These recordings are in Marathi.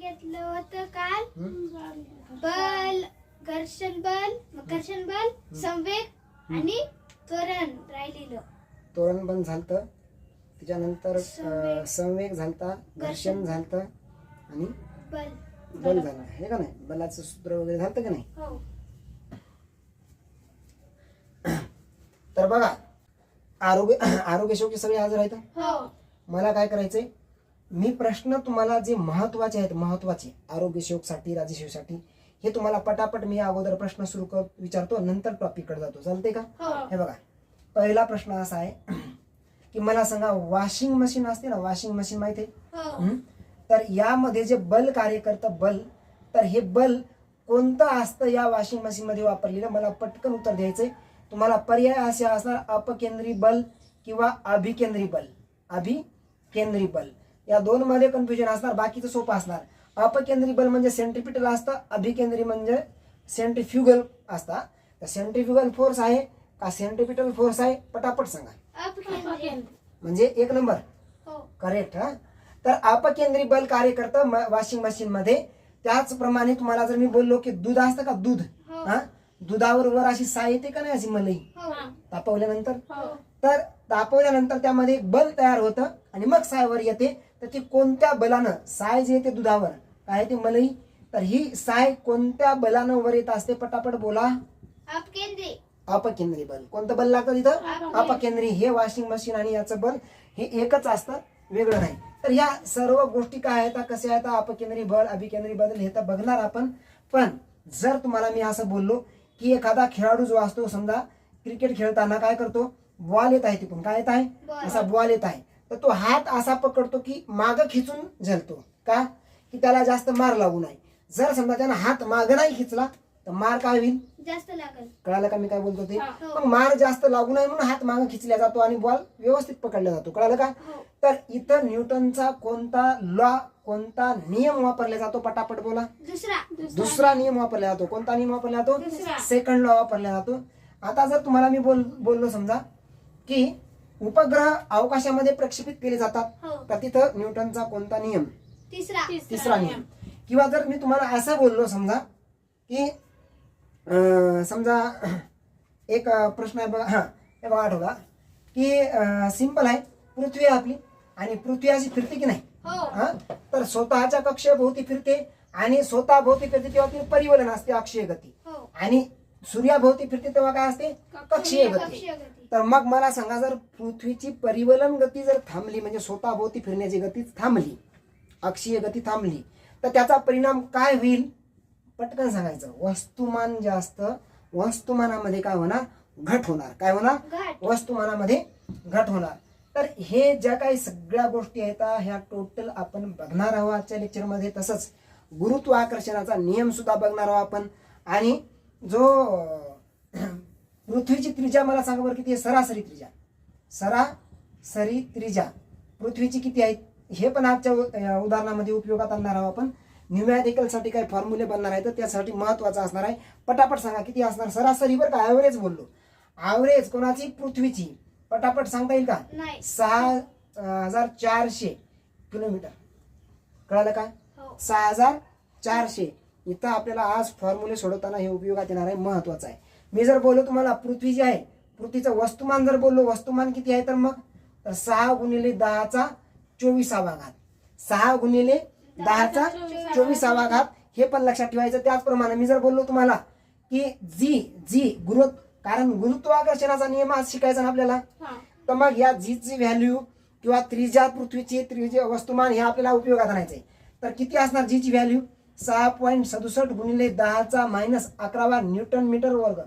घेतलं होतं काल? बल घर्षण बल घर्षण बल संवेग आणि त्वरण राहिलेलं. तोरण बंद झालतं. त्याच्यानंतर अं, संवेग. संवेग झालता घर्षण झालतं आणि बल. बल झालं. हे का नाही? बलाचं सूत्र वगैरे झालतं का नाही? हो. तर बघा आरोग्य आरोग्य शेवटी सगळे हजर आहेत? हो. मला काय करायचंय? मी प्रश्न तुम्हाला जे महत्त्वाचे आहेत महत्त्वाचे आरोग्य सेवकसाठी राजसेवसाठी हे तुम्हाला पटापट मी अगोदर प्रश्न सुरू कर विचारतो नंतर टॉपिककडे जातो. चालते का? हो. हे बघा पहिला प्रश्न असा आहे की मला सांगा वॉशिंग मशीन असते ना वॉशिंग मशीन माहिती आहे? हो? तर यामध्ये जे बल कार्य करतं बल तर हे बल कोणतं असतं या वॉशिंग मशीन मध्ये वापरलेलं? मला पटकन उत्तर द्यायचंय. तुम्हाला पर्याय असे असणार अपकेंद्री बल किंवा अभिकेंद्री बल. अभिकेंद्री बल. या दोन मध्ये कन्फ्युजन असणार बाकीचं सोपं असणार. अपकेंद्री बल म्हणजे सेंट्रिपिटल असतं अभिकेंद्री म्हणजे सेंट्रिफ्युगल असता. तर सेंट्रिफ्युगल फोर्स आहे का सेंट्रिपिटल फोर्स आहे? पटापट सांगा. म्हणजे एक नंबर. हो. करेक्ट हा? तर अपकेंद्री बल कार्य करतं वॉशिंग मशीन मध्ये त्याचप्रमाणे तुम्हाला जर मी बोललो की दूध असतं का दूध? हो. हा? दुधावर वर अशी साय येते का नाही अशी मलाई? हो. तापवल्यानंतर? हो. तर तापवल्यानंतर त्यामध्ये एक बल तयार होतं आणि मग साय वर येते. तर ती कोणत्या बलानं साय जे येते दुधावर काय ते मलाई? तर ही साय कोणत्या बलानं वर येत असते? पटापट बोला. अपकेंद्री. अपकेंद्री बल. कोणतं बल लागतं तिथं? अपकेंद्री. हे वॉशिंग मशीन आणि याचं बल हे एकच असतं वेगळं नाही. तर ह्या सर्व गोष्टी काय आहेत? कसे आहेत? अपकेंद्री बल अभिकेंद्री बल हे तर बघणार आपण. पण जर तुम्हाला मी असं बोललो की एखादा खेळाडू जो असतो समजा क्रिकेट खेळताना काय करतो? बॉल येत आहे तिकडून काय येत आहे. असा बॉल येत आहे. तर तो हात असा पकडतो की माग खिचून झलतो. का? की त्याला जास्त मार लागू नये जर समजा त्यानं हात माग नाही खिचला तर मार काय होईल? जास्त लागल. कळालं का मी काय बोलतो ते हो. मग मार जास्त लागू नये म्हणून हात मागे खिचला जातो आणि बॉल व्यवस्थित पकडला जातो. कळालं का? हो. तर इथं न्यूटनचा कोणता लॉ कोणता नियम वापरला जातो? पटापट बोला. दुसरा. दुसरा नियम वापरला जातो. कोणता नियम वापरला जातो. सेकंड लॉ वापरला जातो. आता जर तुम्हाला मी बोल बोललो समजा की उपग्रह अवकाशामध्ये प्रक्षेपित केले जातात. हो. तर तिथं न्यूटनचा कोणता नियम? तिसरा. तिसरा नियम. किंवा जर मी तुम्हाला असं बोललो समजा की अं, समजा एक अं, प्रश्न आहे बघा. हां हे बघा आठवला. की सिंपल आहे. पृथ्वी आहे आपली. आणि पृथ्वी अशी फिरते की नाही? हो. हा? तर स्वतःच्या कक्षेभोवती फिरते आणि स्वतः भोवती फिरते तेव्हा ती परिवलन असते अक्षीय गती हो. आणि सूर्याभोवती फिरते तेव्हा काय असते? कक्षीय गती. तर मग मला सांगा जर पृथ्वीची परिवलन गती जर थांबली म्हणजे स्वतःभोवती फिरण्याची गती थांबली अक्षीय गती थांबली तर त्याचा परिणाम काय होईल? पटकन सांगायचं. वस्तुमान जास्त वस्तुमानामध्ये काय होणार? घट होणार. काय होणार? वस्तुमानामध्ये घट होणार. तर हे ज्या काही सगळ्या गोष्टी आहेत ह्या टोटल आपण बघणार आहोत आजच्या लेक्चरमध्ये तसंच गुरुत्वाकर्षणाचा नियम सुद्धा बघणार आहोत आपण. आणि जो पृथ्वीची त्रिज्या मला सांगा बरं किती आहे? सरासरी त्रिज्या सरासरी त्रिज्या पृथ्वीची किती आहे हे पण आजच्या उदाहरणामध्ये उपयोगात आणणार आहोत आपण. न्यूमॅरिकलसाठी काही फॉर्म्युले बनणार आहेत तर त्यासाठी महत्वाचं असणार आहे. पटापट सांगा किती असणार? सरासरी बरं का? ॲव्हरेज बोललो. ॲव्हरेज कोणाची? पृथ्वीची. पटापट सांगता येईल का? सहा हजार चारशे किलोमीटर. कळालं का? हो. सहा हजार चारशे. इथं आपल्याला आज फॉर्म्युले सोडवताना हे उपयोगात येणार आहे महत्वाचं आहे. मी जर बोललो तुम्हाला पृथ्वी जी आहे पृथ्वीचं वस्तुमान जर बोललो वस्तुमान किती आहे तर मग? तर सहा गुणिले दहाचा चोवीसावा घात सहा गुणिले दहाचा चोवीसावा घात हे पण लक्षात ठेवायचं. त्याचप्रमाणे मी जर बोललो तुम्हाला की जी जी गुरु कारण गुरुत्वाकर्षणाचा नियम आज शिकायचा ना आपल्याला? तर मग या जीची व्हॅल्यू किंवा त्रिज्या पृथ्वीची त्रिज्या वस्तुमान हे आपल्याला उपयोगात आणायचंय. तर किती असणार जीची व्हॅल्यू सहा पॉईंट सदुसष्ट गुणिले दहाचा मायनस अकरावा न्यूटन मीटर वर्ग.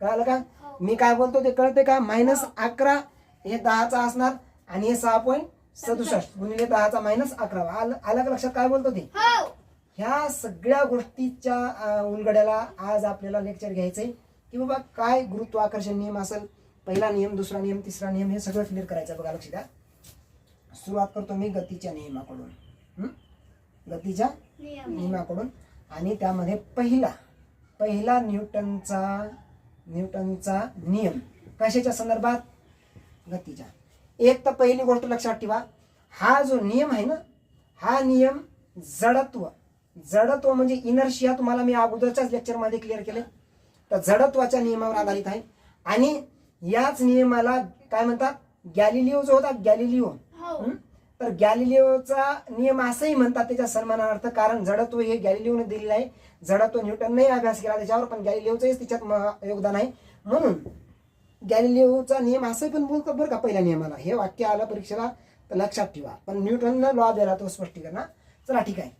कळालं का? मी काय बोलतो ते कळते का? मायनस अकरा हे दहाचा असणार आणि हे सहा पॉईंट सदुसष्ट गुणिले दहाचा मायनस अकरावा. आलं आलं का लक्षात? काय बोलतो ते? हो. ह्या सगळ्या गोष्टीच्या उलगड्याला आज आपल्याला लेक्चर घ्यायचंय की बाबा काय गुरुत्वाकर्षण नियम असेल? पहिला नियम दुसरा नियम तिसरा नियम हे सगळं क्लिअर करायचं बघा लक्ष द्या सुरुवात करतो मी गतीच्या नियमाकडून. हं? गतीच्या नियम. नियमाकडून. आणि त्यामध्ये पहिला पहिला न्यूटनचा न्यूटनचा नियम. कशाच्या संदर्भात? गतीच्या. एक तर पहिली गोष्ट लक्षात ठेवा. हा जो नियम आहे ना हा नियम जडत्व. जडत्व म्हणजे इनर्शिया तुम्हाला मी अगोदरच्याच लेक्चरमध्ये क्लिअर केले. तर जडत्वाच्या नियमावर आधारित आहे. आणि याच नियमाला काय म्हणतात? गॅलिलिओ जो होता गॅलिलिओ. हं? तर गॅलिलिओचा नियम असंही म्हणतात त्याच्या सन्मानार्थ कारण जडत्व हे गॅलिलिओने दिलेलं आहे. जडत्व न्यूटनने अभ्यास केला त्याच्यावर पण गॅलिलिओचंही त्याच्यात योगदान आहे. म्हणून गॅलिलिओचा नियम असं पण बोलतो बरं का पहिल्या नियमाला. हे वाक्य आलं परीक्षेला तर लक्षात ठेवा. पण न्यूटननं लॉ दिला तो स्पष्टीकरण चला ठीक आहे.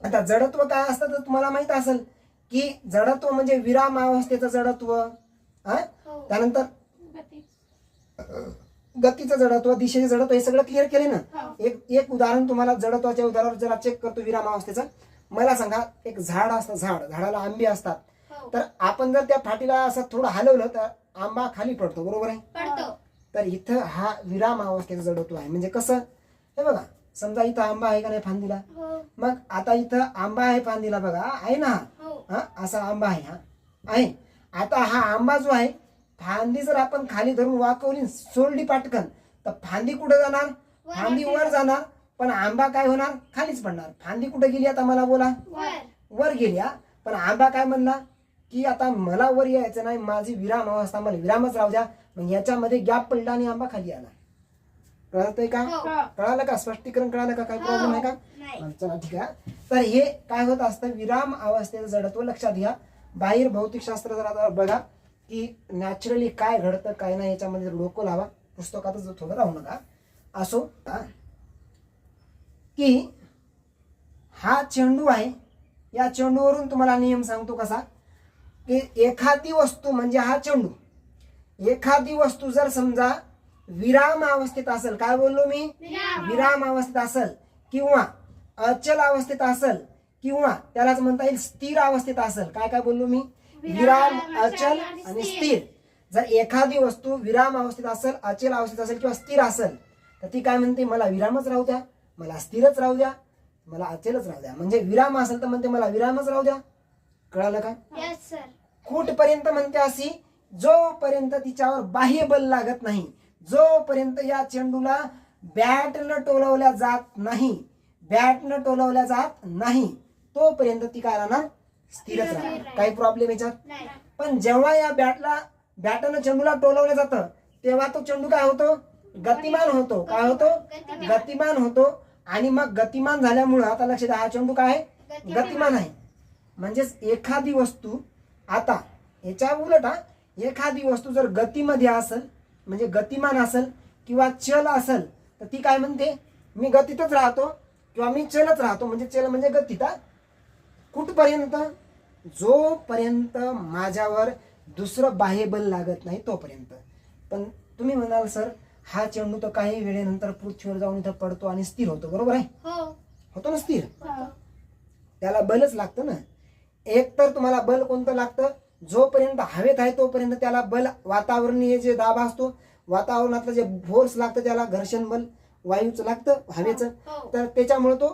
आता जडत्व काय असतं तर तुम्हाला माहीत असेल की जडत्व म्हणजे विराम अवस्थेचं जडत्व हा? हो. त्यानंतर गतीचं जडत्व दिशेचे जडत्व हे सगळं क्लिअर केले ना? हो. एक एक उदाहरण तुम्हाला जडत्वाच्या उदाहरणावर जरा चेक करतो विराम अवस्थेचं. मला सांगा एक झाड असतं झाड. झाडाला आंबे असतात. हो. तर आपण जर त्या फाटीला असं थोडं हलवलं तर आंबा खाली पडतो बरोबर आहे? पडतो. तर इथं हा विराम अवस्थेचा जडत्व आहे. म्हणजे कसं? हे बघा समजा इथं आंबा आहे का नाही फांदीला? हो. मग आता इथं आंबा आहे फांदीला बघा. आहे ना? हा? हो. हा असा आंबा आहे हा. आहे. आता हा आंबा जो आहे फांदी जर आपण खाली धरून वाकवली सोडली पाटकन तर फांदी कुठे जाणार? फांदी वर जाणार. पण आंबा काय होणार? खालीच पडणार. फांदी कुठे गेली आता मला बोला. वर. वर गेली हा? पण आंबा काय म्हणला? की आता मला वर यायचं नाही माझी विराम अवस्था मला विरामच राहू द्या. मग याच्यामध्ये गॅप पडला आणि आंबा खाली आला. कळतंय का? हो. कळालं का? स्पष्टीकरण कळालं का? काय प्रॉब्लेम आहे का? हा, चला ठीक आहे तर हे काय होत असतं? विराम अवस्थेचं जडत्व लक्षात घ्या. बाहेर भौतिकशास्त्र जर आता बघा. की नॅचरली काय घडतं काय नाही याच्यामध्ये डोकं लावा. पुस्तकातच थोडं राहू नका. असो. की हा चेंडू आहे या चेंडूवरून तुम्हाला नियम सांगतो कसा की एखादी वस्तू म्हणजे हा चेंडू. एखादी वस्तू जर समजा विराम अवस्थेत असेल काय बोललो मी? विराम. विराम अवस्थेत असेल किंवा अचल अवस्थेत असेल किंवा त्यालाच म्हणता येईल स्थिर अवस्थेत असेल काय काय बोललो मी? विराम अचल आणि स्थिर. जर एखादी वस्तू विराम अवस्थेत असेल अचल अवस्थेत असेल किंवा स्थिर असेल तर ती काय म्हणते? मला विरामच राहू द्या मला स्थिरच राहू द्या मला अचलच राहू द्या. म्हणजे विराम असेल तर म्हणते मला विरामच राहू द्या. कळालं का? कुठपर्यंत म्हणते अशी? जोपर्यंत तिच्यावर बाह्य बल लागत नाही जोपर्यंत या चेंडूला बॅटनं टोलवल्या जात नाही बॅटनं टोलवल्या जात नाही तोपर्यंत ती काय राहणार? स्थिरच काही प्रॉब्लेम याच्यात? पण जेव्हा या बॅटला बॅटनं चेंडूला टोलवलं जातं तेव्हा तो चेंडू काय होतो? गतिमान होतो. काय होतो? गतिमान. होतो. आणि मग गतिमान झाल्यामुळं आता लक्ष द्या हा चेंडू काय आहे? गतिमान. आहे. म्हणजेच एखादी वस्तू आता याच्या उलट हा एखादी वस्तू जर गतीमध्ये असेल म्हणजे गतिमान असेल किंवा चल असेल तर ती काय म्हणते? मी गतीतच राहतो किंवा मी चलच राहतो. म्हणजे चल म्हणजे गतीत कुठपर्यंत? जोपर्यंत माझ्यावर दुसरं बाह्यबल लागत नाही तोपर्यंत. पण तुम्ही म्हणाल सर हा चेंडू तर काही वेळेनंतर पृथ्वीवर जाऊन इथं पडतो आणि स्थिर होतो. बरोबर आहे? हो. होतो ना स्थिर? हो. त्याला बलच लागतं ना. एक तर तुम्हाला बल कोणतं लागतं? जोपर्यंत हवेत आहे तोपर्यंत त्याला बल वातावरणीय जे दाब असतो वातावरणातलं जे फोर्स लागतं त्याला घर्षण बल वायूचं लागतं हवेचं. हो. तर त्याच्यामुळे तो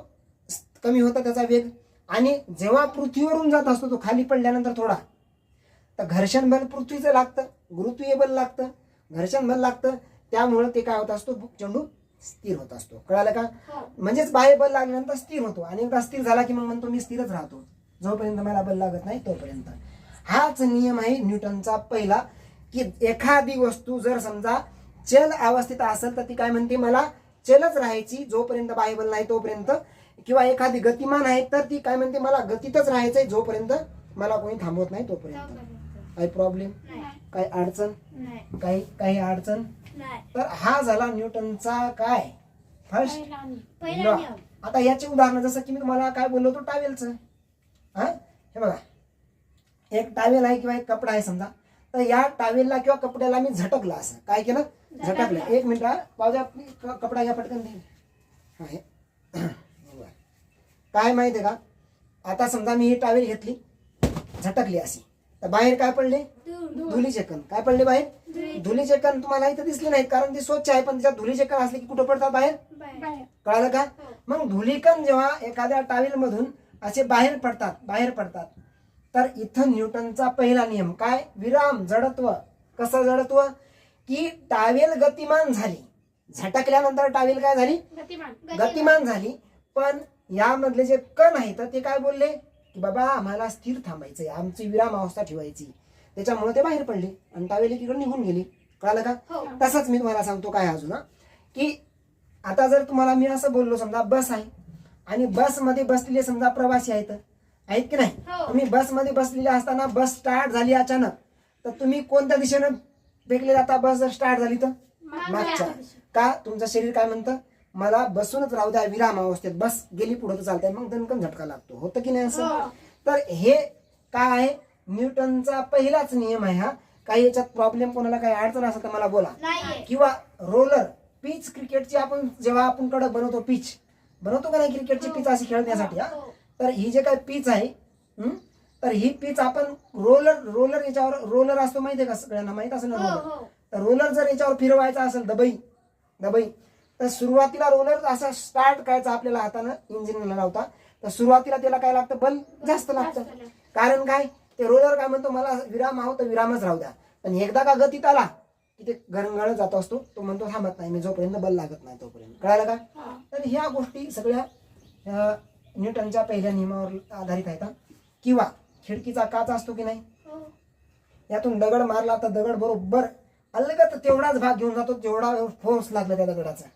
कमी होता त्याचा वेग. आणि जेव्हा पृथ्वीवरून जात असतो तो खाली पडल्यानंतर थोडा. तर घर्षण बल पृथ्वीचं लागतं गुरुत्वीय बल लागतं. घर्षण बल लागतं त्यामुळे ते काय होत असतो चेंडू स्थिर होत असतो. कळालं का? हो. म्हणजेच बाह्य बल लागल्यानंतर स्थिर होतो. आणि एकदा स्थिर झाला की मग म्हणतो मी स्थिरच राहतो. जोपर्यंत मला बल लागत नाही तोपर्यंत. हाच नियम आहे न्यूटनचा पहिला की एखादी वस्तू जर समजा चल अवस्थेत असेल तर ती काय म्हणते मला? चलच राहायची. जोपर्यंत बाह्य बल नाही तोपर्यंत किंवा एखादी गतिमान आहे तर ती काय म्हणते मला गतीतच राहायचंय जोपर्यंत मला कोणी थांबवत नाही तोपर्यंत. काही प्रॉब्लेम काही अडचण? काही काही अडचण? तर हा झाला न्यूटनचा काय? फर्स्ट आता याचे उदाहरण जसं की मी तुम्हाला काय बोललो होतो टावेलचं हा? हे बघा. एक टावेल आहे किंवा एक कपडा आहे समजा. तर या टावेलला किंवा कपड्याला मी झटकला असं. काय केलं? झटकलं. एक मिनिट क- कपडा घ्या पटकन दे हा. काय माहिती आहे का? आता समजा मी ही टावेल घेतली झटकली अशी. तर बाहेर काय पडले? धुलीचे कण काय पडले बाहेर? धुलीचे कण तुम्हाला इथं दिसले नाहीत कारण ती स्वच्छ आहे पण त्याच्यात धुलीचे कण असले की कुठं पडतात बाहेर? कळालं का? मग धुलीकण जेव्हा एखाद्या टावेल मधून असे बाहेर पडतात बाहेर पडतात तर इथं न्यूटनचा पहिला नियम काय? विराम जडत्व. कसं जडत्व? की टावेल गतिमान झाली. झटकल्यानंतर टावेल काय झाली? गतिमान. गतिमान झाली. पण यामधले जे कण आहेत ते काय बोलले? की बाबा आम्हाला स्थिर थांबायचंय. आमची विराम अवस्था ठेवायची. त्याच्यामुळे ते बाहेर पडले. आणि टावेल एकीकडे निघून गेले. कळालं का? हो. तसंच मी तुम्हाला सांगतो काय अजून की आता जर तुम्हाला मी असं बोललो समजा बस आहे. आणि बसमध्ये बसलेले समजा प्रवासी आहेत. आहेत की नाही? हो. तुम्ही बसमध्ये बसलेले असताना बस स्टार्ट झाली अचानक. तर तुम्ही कोणत्या दिशेनं फेकले जाता? बस जर स्टार्ट झाली तर? मागच्या का? तुमचं शरीर काय म्हणतं? मला बसूनच राहू द्या विराम अवस्थेत. बस गेली पुढे तर चालतंय. मग दणकन झटका लागतो. होतं की नाही असं? हो. तर हे काय आहे? न्यूटनचा पहिलाच नियम आहे हा. काही याच्यात प्रॉब्लेम कोणाला काही अडचण असेल तर मला बोला. किंवा रोलर पिच क्रिकेटची आपण जेव्हा आपण कडक बनवतो पिच बनवतो का नाही क्रिकेटची पिच अशी खेळण्यासाठी हा? हो. तर ही जे काही पिच आहे हं? तर ही पिच आपण रोलर रोलर याच्यावर रोलर असतो माहितीये का सगळ्यांना? माहीत असेल ना हो रोलर हो. तर रोलर जर याच्यावर फिरवायचा असेल दबई दबई तर सुरुवातीला रोलर असा स्टार्ट करायचा आपल्याला हातानं इंजिनला लावता. तर सुरुवातीला त्याला काय लागतं? बल जास्त लागतं. कारण काय? ते रोलर काय म्हणतो? मला विराम आहो तर विरामच राहू द्या. पण एकदा का गतीत आला की ते गरंगळत जात असतो तो म्हणतो थांबत नाही मी जोपर्यंत बल लागत नाही तोपर्यंत. कळालं का. तर ह्या गोष्टी सगळ्या न्यूटनच्या पहिल्या नियमावर आधारित आहेत. किंवा खिडकीचा काच असतो की नाही? हो. यातून दगड मारला तर दगड बरोबर अलगत तेवढाच भाग घेऊन जातो तेवढा फोर्स लागला त्या दगडाचा.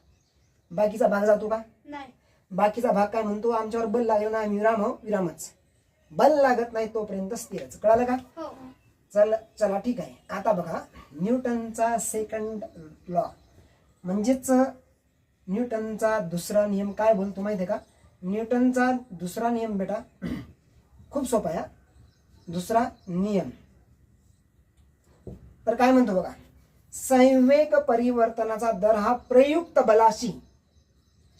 बाकीचा भाग जातो का? नाही. बाकीचा भाग काय म्हणतो? आमच्यावर बल लागलं ना आम्ही विराम आहो विरामच. बल लागत नाही तोपर्यंत स्थिरच. कळालं का? हो. चल चला ठीक आहे. आता बघा न्यूटनचा सेकंड लॉ म्हणजेच न्यूटनचा दुसरा नियम काय बोलतो माहिती आहे का? न्यूटनचा दुसरा नियम बेटा खूप सोपा आहे हा. दुसरा नियम. तर काय म्हणतो बघा? संवेग परिवर्तनाचा दर हा प्रयुक्त बलाशी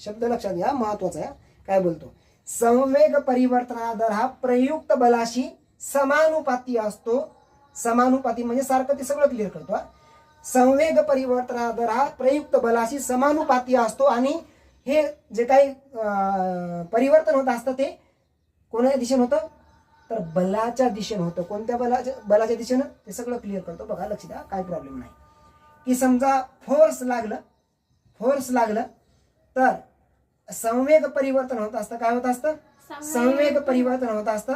शब्द लक्षात घ्या महत्त्वाचा आहे. हा. काय बोलतो? संवेग परिवर्तनाचा दर हा प्रयुक्त बलाशी समानुपाती असतो. समानुपाती म्हणजे सारखं ते सगळं क्लिअर करतो संवेग परिवर्तनाचा दर हा प्रयुक्त बलाशी समानुपाती असतो आणि हे जे काही परिवर्तन होत असतं ते कोणाच्या दिशेने होतं? तर बलाच्या दिशेने होतं. कोणत्या बलाच्या बलाच्या दिशेनं? ते सगळं क्लिअर करतो. बघा लक्ष द्या काय प्रॉब्लेम नाही. की समजा फोर्स लागलं फोर्स लागलं तर संवेग परिवर्तन होत असतं. काय होत असतं? संवेग परिवर्तन होत असतं.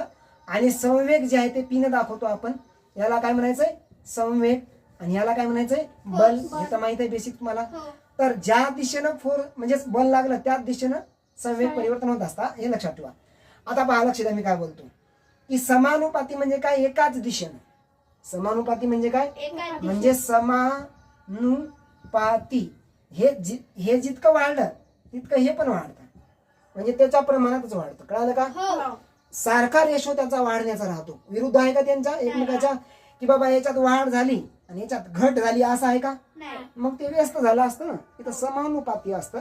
आणि संवेग जे आहे ते पिन दाखवतो आपण. याला काय म्हणायचंय? संवेग. आणि याला काय म्हणायचंय? बल. हे तर माहीत आहे बेसिक तुम्हाला. हो. तर ज्या दिशेनं फोर म्हणजेच बल लागलं त्याच दिशेनं संवेग परिवर्तन होत असता. हे लक्षात ठेवा. आता पहा लक्ष द्या मी काय बोलतो. की समानुपाती म्हणजे काय? एकाच दिशेनं. समानुपाती म्हणजे काय? म्हणजे समानुपाती. हे जि हे जितकं वाढलं तितकं हे पण वाढतं. म्हणजे त्याच्या प्रमाणातच वाढतं. कळालं का? हो. सारखा रेशो त्याचा वाढण्याचा राहतो. विरुद्ध आहे का त्यांच्या एकमेकाच्या? की बाबा याच्यात वाढ झाली आणि याच्यात घट झाली असं आहे का? नाही. मग ते व्यस्त झालं असतं ना. इथं समानुपाती असतं.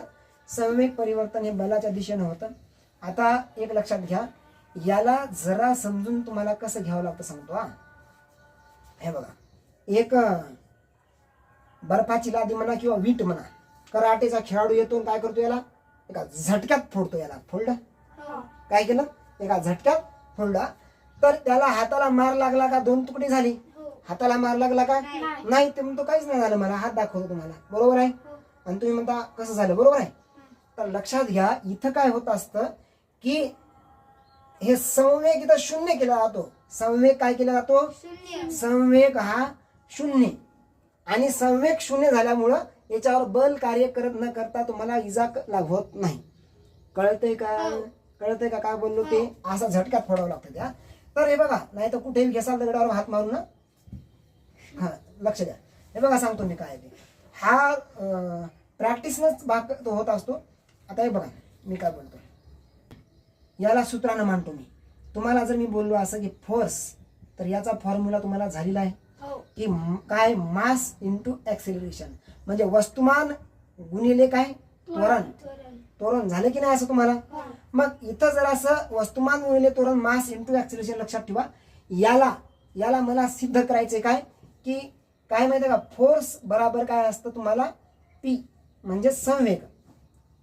संवेग परिवर्तन हे बलाच्या दिशेनं होतं. आता एक लक्षात घ्या. याला जरा समजून तुम्हाला कसं घ्यावं लागतं सांगतो हा. हे बघा. एक बर्फाची लादी म्हणा किंवा वीट म्हणा. कराटेचा खेळाडू येतो काय करतो याला? एका झटक्यात फोडतो याला. फोल्ड. हो. काय केलं? एका झटक्यात फोडला तर त्याला हाताला मार लागला का? दोन तुकडे झाली. हो. हाताला मार लागला का? नाही. ते म्हणतो काहीच नाही झालं मला. हात दाखवतो तुम्हाला. बरोबर आहे? हो. आणि तुम्ही म्हणता कसं झालं? बरोबर आहे? तर लक्षात घ्या इथं काय होत असतं की हे संवेग इथं शून्य केला जातो. संवेग काय केला जातो? संवेग हा शून्य. आणि संवेग शून्य झाल्यामुळं याच्यावर बल कार्य करत न करता तुम्हाला इजा होत नाही. कळतंय का? हो. कळतंय का? काय बोललो ते? असा झटक्यात फोडावं लागतं त्या. तर हे बघा नाही तर कुठेही घ्यासाल दगडावर हात मारून ना. हा लक्ष द्या. हे बघा सांगतो मी काय ते. हा प्रॅक्टिसनच भाग तो होत असतो. आता हे बघा मी काय बोलतो? याला सूत्रानं मांडतो मी. तुम्हाला जर मी बोललो असं की फोर्स तर याचा फॉर्म्युला तुम्हाला झालेला आहे. हो की काय मास इंटू ऍक्सिलरेशन म्हणजे वस्तुमान गुणिले काय? त्वरण. त्वरण. त्वरण झालं की नाही असं तुम्हाला? मग इथं जर असं वस्तुमान गुणिले त्वरण मास इंटू ऍक्सिलेशन लक्षात ठेवा. याला याला मला सिद्ध करायचे काय? की काय माहिती का? फोर्स बराबर काय असतं तुम्हाला? पी म्हणजे संवेग.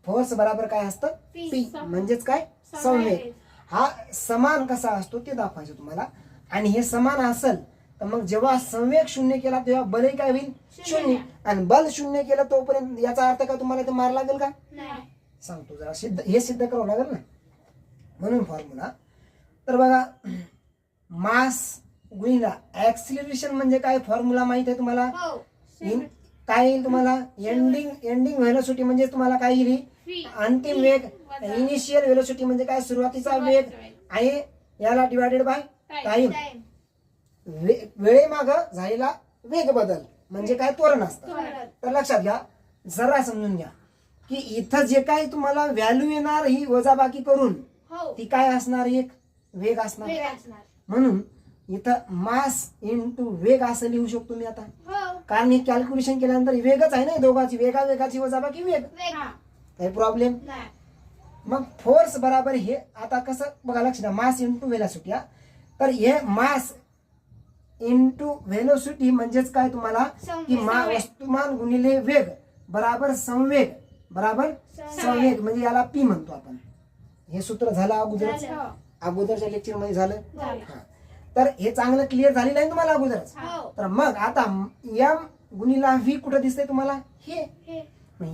फोर्स बराबर काय असतं. पी म्हणजेच काय? संवेग. हा समान कसा असतो ते दाखवायचं तुम्हाला. आणि हे समान असेल तर मग जेव्हा संवेग शून्य केला तेव्हा बलही काय होईल? शून्य. आणि बल शून्य केलं तोपर्यंत याचा अर्थ काय? तुम्हाला मार लागेल का? सांगतो जरा सिद्ध हे सिद्ध करावं लागेल ना. म्हणून फॉर्म्युला तर बघा मास गुणिला ऍक्सिलरेशन म्हणजे काय? फॉर्म्युला माहीत आहे तुम्हाला? हो. काय येईल तुम्हाला? एंडिंग एंडिंग व्हेलोसिटी म्हणजे तुम्हाला काय येईल. अंतिम वेग. इनिशियल व्हेलोसिटी म्हणजे काय? सुरुवातीचा वेग आणि याला डिवायडेड बाय टाइम वेळेमाग झालेला वेग बदल म्हणजे काय त्वरण असतं. तर लक्षात घ्या जरा समजून घ्या की इथं जे काही तुम्हाला व्हॅल्यू येणार ही वजाबाकी करून हो. ती काय असणार एक? वेग असणार. वेग असणार. म्हणून इथं मास इंटू वेग असं लिहू शकतो मी आता. हो. कारण हे कॅल्क्युलेशन केल्यानंतर वेगच आहे ना दोघांची वेगा वेगाची वजाबाकी वेग. वेग. हा. काही प्रॉब्लेम नाही. मग फोर्स बराबर हे आता कसं बघा लक्ष द्या मास इंटू व्हेलॉसिटी तर हे मास इंटू व्हेलोसिटी म्हणजेच काय तुम्हाला. की मा वस्तुमान गुणिले वेग बराबर संवेग बराबर संवेग. म्हणजे याला पी म्हणतो आपण. हे सूत्र झालं अगोदरच? झालं. हो. अगोदरच्या लेक्चरमध्ये झालं. तर हे चांगलं क्लिअर झालेलं आहे तुम्हाला अगोदरच? हो. तर मग आता एम गुणिला व्ही कुठं दिसतंय तुम्हाला? हे.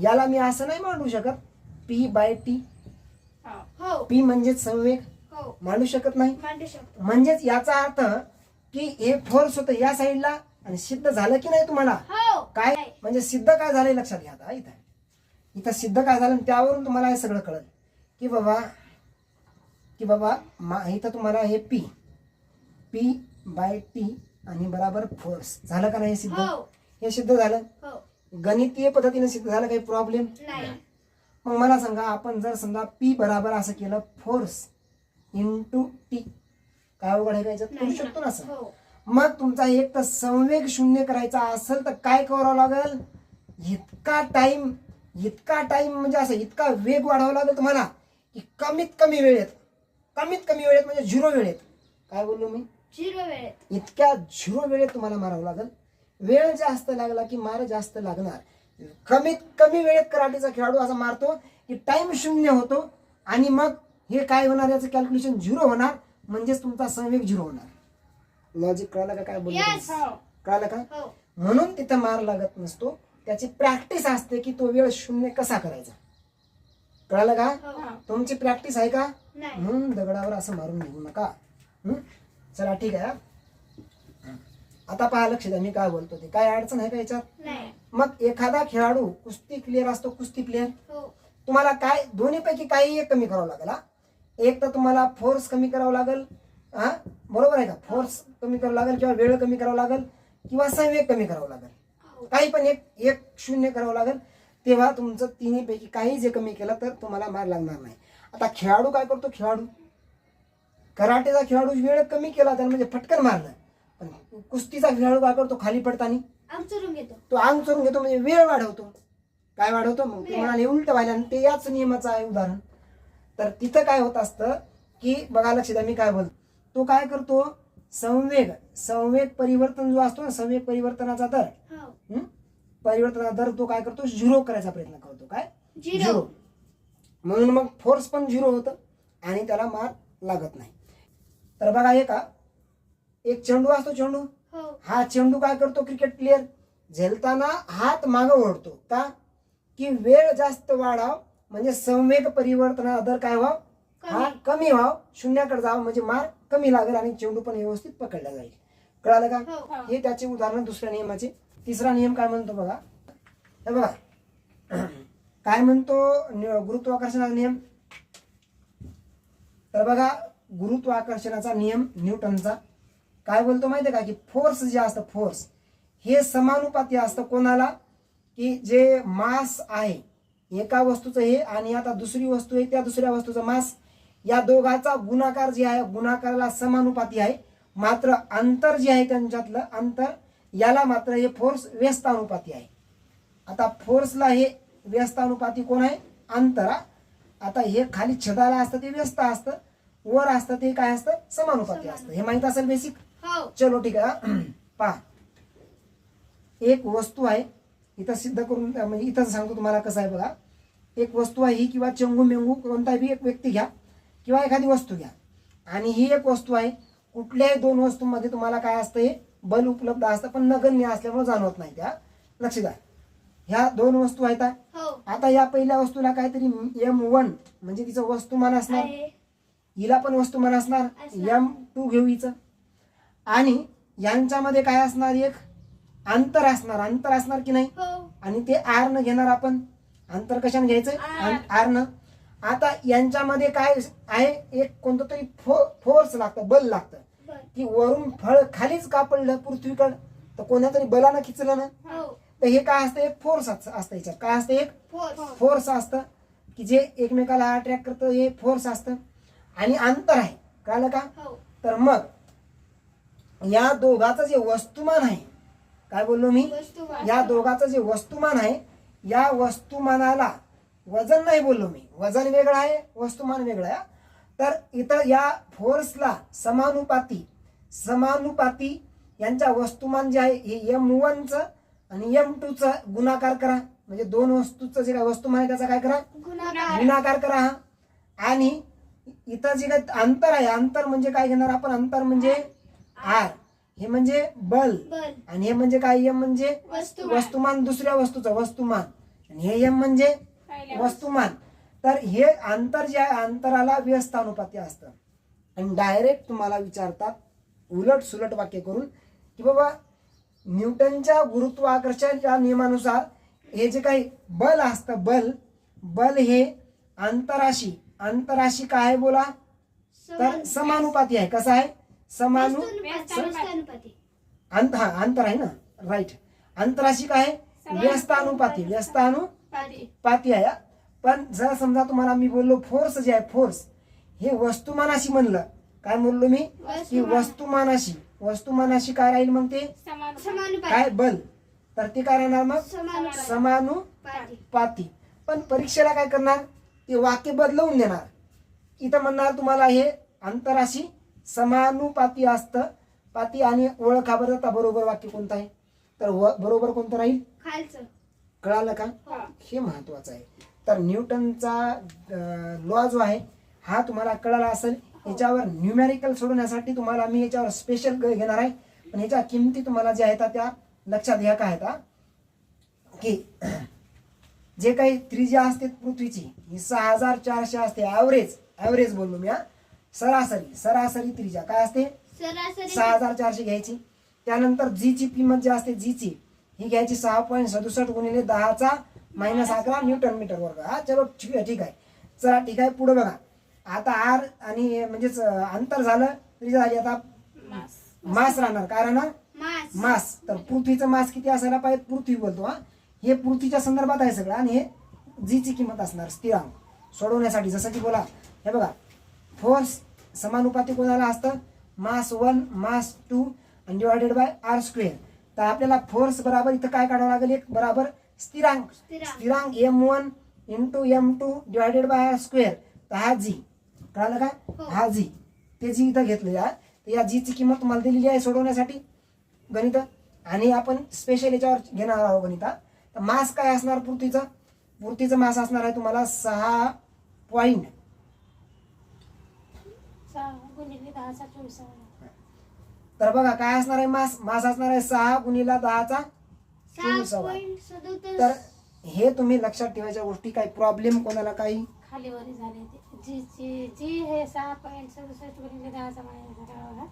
याला मी असं नाही मांडू शकत. पी बाय टी पी म्हणजेच संवेग. हो. मांडू शकत नाही? म्हणजेच याचा अर्थ की हे फोर्स होतं या साईडला आणि सिद्ध झालं की नाही तुम्हाला? हो. काय? म्हणजे सिद्ध काय झालंय लक्षात घ्या आता इथं. इथं सिद्ध काय झालं त्यावरून तुम्हाला हे सगळं कळलं. की बाबा की बाबा मा इथं तुम्हाला हे पी पी बाय टी आणि बराबर फोर्स झालं का नाही हे सिद्ध? हो. हे सिद्ध झालं? हो. गणितीय पद्धतीने सिद्ध झालं? काही प्रॉब्लेम मग मला सांगा आपण जर समजा पी बराबर असं केलं फोर्स इंटू टी काय अवघड आहे का याच्यात करू. शकतो ना असं. हो. मग तुमचा एक तर संवेग शून्य करायचा असेल तर काय करावं लागेल? इतका टाइम इतका टाइम म्हणजे असं इतका वेग वाढवावा लागेल तुम्हाला की कमीत कमी वेळेत कमीत कमी वेळेत म्हणजे झिरो वेळेत. काय बोललो मी? झिरो वेळेत. इतक्या झिरो वेळेत तुम्हाला मारावं लागेल. वेळ जास्त लागला की मार जास्त लागणार. कमीत कमी वेळेत कराटेचा खेळाडू असा मारतो की टाइम शून्य होतो आणि मग हे काय होणार? याचं कॅल्क्युलेशन झिरो होणार. म्हणजेच तुमचा संवेग झिरो होणार. लॉजिक कळालं का काय Yes. तुम्ही? कळालं का? हो. म्हणून तिथं मार लागत नसतो. त्याची प्रॅक्टिस असते की तो वेळ शून्य कसा करायचा? कळालं का? हो. तुमची प्रॅक्टिस आहे का? नाही. म्हणून दगडावर असं मारून घेऊ नका. हं? चला ठीक आहे हा. आता पहा लक्ष द्या मी काय बोलतो ते. काय अडचण आहे का याच्यात? नाही. मग एखादा खेळाडू कुस्ती प्लेअर असतो कुस्ती प्लेअर हो. तुम्हाला काय दोन्हीपैकी काही एक कमी करावं लागेल हा. एक तर तुम्हाला फोर्स कमी करावं लागेल हा? बरोबर आहे का? फोर्स कमी करावं लागेल किंवा वेळ कमी करावं लागेल किंवा संवेग कमी करावं लागेल. हो. काही पण एक एक शून्य करावं लागेल तेव्हा तुमचं तिन्हीपैकी काही जे कमी केलं तर तुम्हाला मार लागणार नाही. आता खेळाडू काय करतो? खेळाडू. कराटेचा खेळाडू वेळ कमी केला त्यानं म्हणजे फटकन मारलं. पण कुस्तीचा खेळाडू काय करतो? खाली पडताना. तो अंग चोरून घेतो म्हणजे वेळ वाढवतो. काय वाढवतो? मग ते म्हणाले उलट व्हायला ते याच नियमाचं आहे उदाहरण. तर तिथं काय होत असतं की बघा लक्ष द्या मी काय बोलतो. तो काय करतो? संवेग संवेग परिवर्तन जो असतो ना संवेग परिवर्तनाचा दर. हो? परिवर्तनाचा दर तो काय करतो? झिरो करायचा प्रयत्न करतो. काय? झिरो. म्हणून मग फोर्स पण झिरो होतं आणि त्याला मार लागत नाही. तर बघा हे का? एक चेंडू असतो चेंडू. हो. हा चेंडू काय करतो क्रिकेट प्लेअर झेलताना हात मागं ओढतो. का? की वेळ जास्त वाढाव म्हणजे संवेग परिवर्तनाचा दर काय व्हाव? हा कमी व्हाव. शून्याकडे जावं म्हणजे मार कमी लागेल आणि चेंडू पण व्यवस्थित पकडला जाईल. कळालं का? हो हे. त्याचे उदाहरण दुसऱ्या नियमाचे. तिसरा नियम काय म्हणतो बघा? हे बघा. काय म्हणतो? गुरुत्वाकर्षणाचा नियम. तर बघा गुरुत्वाकर्षणाचा नियम न्यूटनचा. काय बोलतो माहितीये का? की फोर्स जे असतं फोर्स हे समानुपाती असतं कोणाला? की जे मास आहे. एका वस्तूचं हे आणि आता दुसरी वस्तू आहे त्या दुसऱ्या वस्तूचं मास. या दोघाचा गुणाकार जे आहे गुणाकाराला समानुपाती आहे. मात्र अंतर जे आहे त्यांच्यातलं अंतर याला मात्र हे फोर्स व्यस्तानुपाती आहे. आता फोर्सला हे व्यस्तानुपाती कोण आहे? अंतर. आता हे खाली छदाला असतं ते व्यस्त असतं. वर असतं ते काय असतं? समानुपाती असतं. हे माहीत असेल बेसिक हो. चलो ठीक आहे. पहा. एक वस्तू आहे इथं सिद्ध करून म्हणजे इथं सांगतो तुम्हाला कसं आहे बघा. एक वस्तू आहे ही किंवा चंगू मेंगू कोणता बी एक व्यक्ती घ्या किंवा एखादी वस्तू घ्या. आणि ही एक वस्तू आहे कुठल्याही दोन वस्तूंमध्ये तुम्हाला काय असतं हे बल उपलब्ध असतं पण नगण्य असल्यामुळे जाणवत नाही त्या. लक्ष द्या. ह्या दोन वस्तू आहेत हा. हो. आता या पहिल्या वस्तूला काहीतरी एम वन म्हणजे तिचं वस्तुमान असणार. हिला पण वस्तुमान असणार. असणार. एम टू घेऊ हिचं. आणि यांच्यामध्ये काय असणार एक अंतर असणार. अंतर असणार की नाही? हो. आणि ते आर न घेणार आपण. अंतर कशाने घ्यायचं? आर. न आता यांच्यामध्ये काय आहे? एक कोणतं तरी फो फोर्स लागतं बल लागतं. की वरून फळ खालीच का पडलं पृथ्वीकडं. तर कोणत्या तरी बलानं खिचलं ना? हो. तर हे काय असतं? एक फोर्स असतं याच्यात. काय असतं? एक फोर्स असतं की जे एकमेकाला अट्रॅक्ट करतं हे फोर्स असतं. आणि अंतर आहे. कळलं का? हो. तर मग या दोघाचं जे वस्तुमान आहे काय बोललो मी. या दोघाचं जे वस्तुमान आहे या वस्तुमानाला वजन नाही बोललो मी. वजन वेगळं आहे वस्तुमान वेगळं आहे तर इथं या फोर्सला समानुपाती समानुपाती यांच्या वस्तुमान जे आहे हे एम वनचं आणि एम टूचं गुणाकार करा. म्हणजे दोन वस्तूचं जे काय वस्तुमान आहे त्याचा काय करा? गुणाकार. करा हा. आणि इथं जे काही अंतर आहे अंतर म्हणजे काय घेणार आपण? अंतर म्हणजे आर. हे म्हणजे बल. बल. आणि हे म्हणजे काय? एम म्हणजे वस्तुमान. वस्तुमान दुसऱ्या वस्तूचं वस्तुमान. आणि हे एम म्हणजे वस्तुमान. तर हे अंतर जे आहे अंतराला व्यस्त अनुपाती असतं. आणि डायरेक्ट तुम्हाला विचारतात उलट सुलट वाक्य करून की बाबा न्यूटनच्या गुरुत्वाकर्षणाच्या नियमानुसार हे जे काही बल असतं बल बल हे अंतराशी. अंतराशी काय आहे बोला? तर समानुपाती आहे. कसं आहे? समानु अंत हा अंतर आहे ना? राईट अंतराशी काय आहे? व्यस्तानुपाती. व्यस्तानुपाती पाती. आहे. पण जर समजा तुम्हाला मी बोललो फोर्स जे आहे फोर्स हे वस्तुमानाशी म्हणलं. काय म्हणलो मी? की वस्तुमान. वस्तुमानाशी. वस्तुमानाशी काय राहील मग ते? समानुपाती. काय? बल. तर ते काय राहणार मग? समानुपाती. समानुपाती पाती. पण परीक्षेला काय करणार? ते वाक्य बदलवून देणार. इथं म्हणणार तुम्हाला हे अंतराशी समानुपाती असतं. पाती आणि ओळखा बरं बरोबर वाक्य कोणतं आहे? तर बरोबर कोणतं राहील? कळालं का? हो. हे महत्वाचं आहे. तर न्यूटनचा लॉ जो आहे हा तुम्हाला कळाला असेल. याच्यावर न्यूमॅरिकल सोडवण्यासाठी तुम्हाला मी याच्यावर स्पेशल घेणार आहे. पण ह्याच्या किमती तुम्हाला ज्या आहेत त्या लक्षात घ्या काय आहेत हा? की जे काही त्रिज्या असते पृथ्वीची ही सहा हजार चारशे असते. ॲव्हरेज ॲव्हरेज बोललो मी हा. सरासरी सरासरी त्रिज्या काय असते? सरासरी सहा हजार चारशे घ्यायची. त्यानंतर जीची किंमत जी असते जीची ही घ्यायची सहा पॉईंट सदुसष्ट गुणिले दहाचा मायनस अकरा न्यूटन मीटर वर्ग. हा चलो ठीक आहे ठीक आहे. चला ठीक आहे पुढे बघा. आता आर आणि म्हणजेच अंतर झालं त्रिज्या झाली आता मास. राहणार. काय राहणार? मास. मास. तर पृथ्वीचं मास किती असायला पाहिजे? पृथ्वी बोलतो हा. हे पृथ्वीच्या संदर्भात आहे सगळं आणि हे जीची किंमत असणार स्थिरांक. सोडवण्यासाठी जसं की बोला. हे बघा. फोर्स समानुपाती कोणाला असतं? मास वन मास टू आणि डिवायडेड बाय आर स्क्वेअर तर आपल्याला फोर्स बराबर इथं काय काढावं लागेल? एक बराबर स्थिरांक. स्थिरांक. M one into M two divided by R square तर हा जी कळालं का? हो. हा जी ते जी इथं घेतलं या तर या जीची किंमत तुम्हाला दिलेली आहे सोडवण्यासाठी गणित. आणि आपण स्पेशल याच्यावर घेणार आहोत गणित. तर मास काय असणार? पृथ्वीचं पृथ्वीचं मास असणार आहे तुम्हाला सहा पॉईंट तर बघा काय असणार आहे मास? मास असणार आहे सहा गुणिला दहाचा चोवीसावा. तर हे तुम्ही लक्षात ठेवायच्या गोष्टी काही प्रॉब्लेम कोणाला काही? खालीवरी झाले ते. जी जी जी हे सहा पॉईंट सदुसष्ट गुणिले दहाचा मायनस अकरा बघा.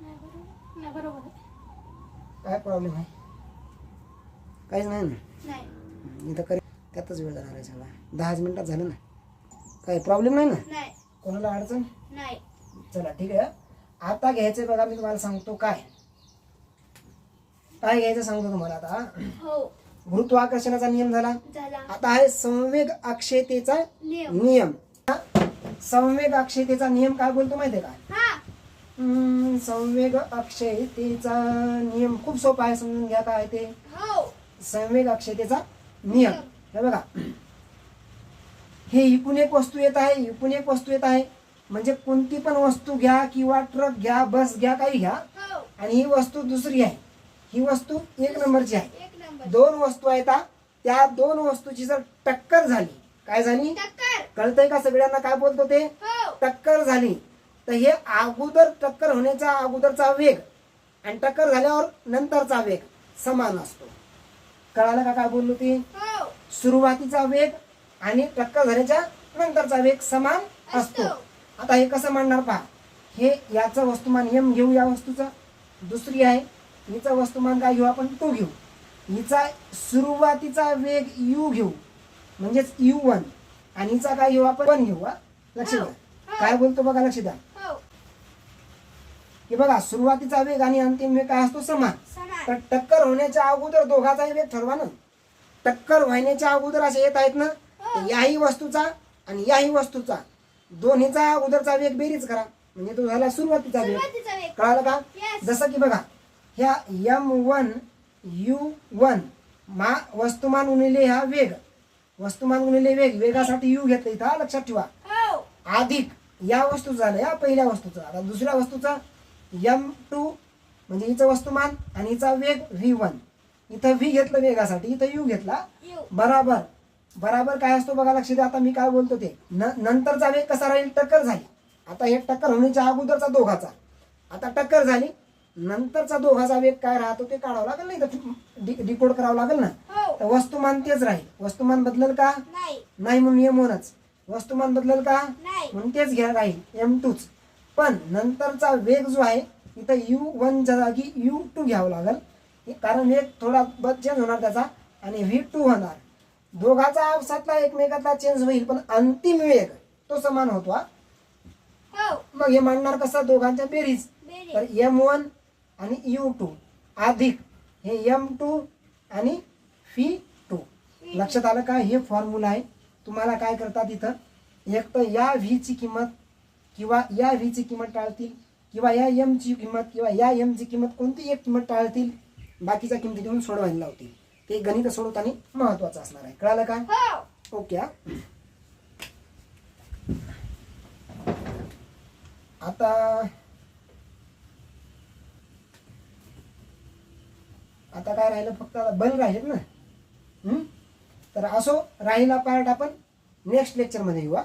नाही बरोबर. नाही बरोबर. आहे. काय प्रॉब्लेम आहे? काहीच नाही ना? नाही. इथं करी त्यातच वेळ जाणार आहे सगळा. दहाच मिनिटात झालं ना? काही प्रॉब्लेम नाही ना? नाही. कोणाला अडचण? नाही. चला ठीक आहे. आता घ्यायचं बघा मी तुम्हाला सांगतो काय. काय घ्यायचं सांगतो तुम्हाला आता हो? गुरुत्वाकर्षणाचा नियम झाला. झाला. आता आहे संवेग अक्षयतेचा नियम. नियम. हा? संवेग अक्षयतेचा नियम काय बोलतो माहितीये का? हा. हम्म, संवेग अक्षयतेचा नियम खूप सोपा आहे समजून घ्या काय ते. हो. संवेग अक्षयतेचा नियम. हे बघा. हे इकून एक वस्तू येत आहे इकून एक वस्तू येत आहे. म्हणजे कोणती पण वस्तू घ्या किंवा ट्रक घ्या बस घ्या काही घ्या. हो. आणि ही वस्तू दुसरी आहे. ही वस्तू एक नंबरची आहे. दोन वस्तू आहेत. त्या दोन वस्तूची जर टक्कर झाली काय झाली? टक्कर. कळतंय का सगळ्यांना काय बोलतो ते? हो. टक्कर झाली. तर हे अगोदर टक्कर होण्याचा अगोदरचा वेग आणि टक्कर झाल्यावर नंतरचा वेग समान असतो. कळालं का काय बोललो ते? हो. सुरुवातीचा वेग आणि टक्कर झाल्याच्या नंतरचा वेग समान असतो. आता हे कसं मांडणार पहा. हे याचं वस्तुमान एम घेऊ या वस्तूचं. दुसरी आहे हिचं वस्तुमान काय घेऊ आपण? टू घेऊ. हिचा सुरुवातीचा वेग यू घेऊ. म्हणजेच यू वन. आणि हिचा काय घेऊ आपण? वन घेऊ हा? लक्ष द्या. काय बोलतो बघा लक्ष द्या. हो. की बघा सुरुवातीचा वेग आणि अंतिम वेग काय असतो? समान. समान. तर टक्कर होण्याच्या अगोदर दोघाचाही वेग ठरवा ना. टक्कर व्हायच्या अगोदर असे येत आहेत ना तर याही वस्तूचा आणि याही वस्तूचा दोन्हीचा अगोदरचा वेग बेरीज करा. म्हणजे तो झाला सुरुवातीचा वेग. कळालं का. जसं की बघा ह्या एम वन यू वन मा वस्तुमान गुणिले हा वेग. वस्तुमान गुणिले वेग वेगासाठी यू घेतलं इथं हा लक्षात ठेवा. हो. अधिक या वस्तूचा झालं या पहिल्या वस्तूचा. आता दुसऱ्या वस्तूचा एम टू म्हणजे हिचं वस्तुमान आणि हिचा वेग व्ही वन इथं व्ही घेतलं वेगासाठी इथं यू घेतला बराबर. बराबर काय असतो बघा लक्ष द्या. आता मी काय बोलतो ते? न नंतरचा वेग कसा राहील? टक्कर झाली. आता हे टक्कर होण्याच्या अगोदरचा दोघाचा. आता टक्कर झाली. नंतरचा दोघाचा वेग काय राहतो ते काढावं लागेल नाही तर डिकोड करावं लागेल ना? हो. तर वस्तुमान तेच राहील. वस्तुमान बदलल का? नाही. म्हणून एम वनच वस्तुमान बदलल का? म्हणून तेच घ्या राहील. एम टूच पण नंतरचा वेग जो आहे इथं यू वनच्या जागी यू टू घ्यावं लागेल. कारण वेग थोडा चेंज होणार त्याचा आणि व्ही टू होणार. दोघाचा आपसातला एकमेकातला चेंज होईल पण अंतिम वेग तो समान होतो हा. हो. मग हे मांडणार कसं? दोघांच्या बेरीज. तर एम वन आणि यू टू अधिक हे एम टू आणि फी टू लक्षात आलं का? हे फॉर्म्युला आहे. तुम्हाला काय करतात इथं? एक तर या व्हीची किंमत किंवा या व्हीची किंमत टाळतील किंवा या एमची किंमत किंवा या एमची किंमत कोणती एक किंमत टाळतील? बाकीच्या किंमती देऊन सोडवायला लावतील. ते गणित सोडवताना महत्वाचं असणार आहे. कळालं का? हो. ओके. आता आता काय राहिलं? फक्त आता बल राहील ना? हम्म? तर असो राहिला पार्ट आपण नेक्स्ट लेक्चरमध्ये हा.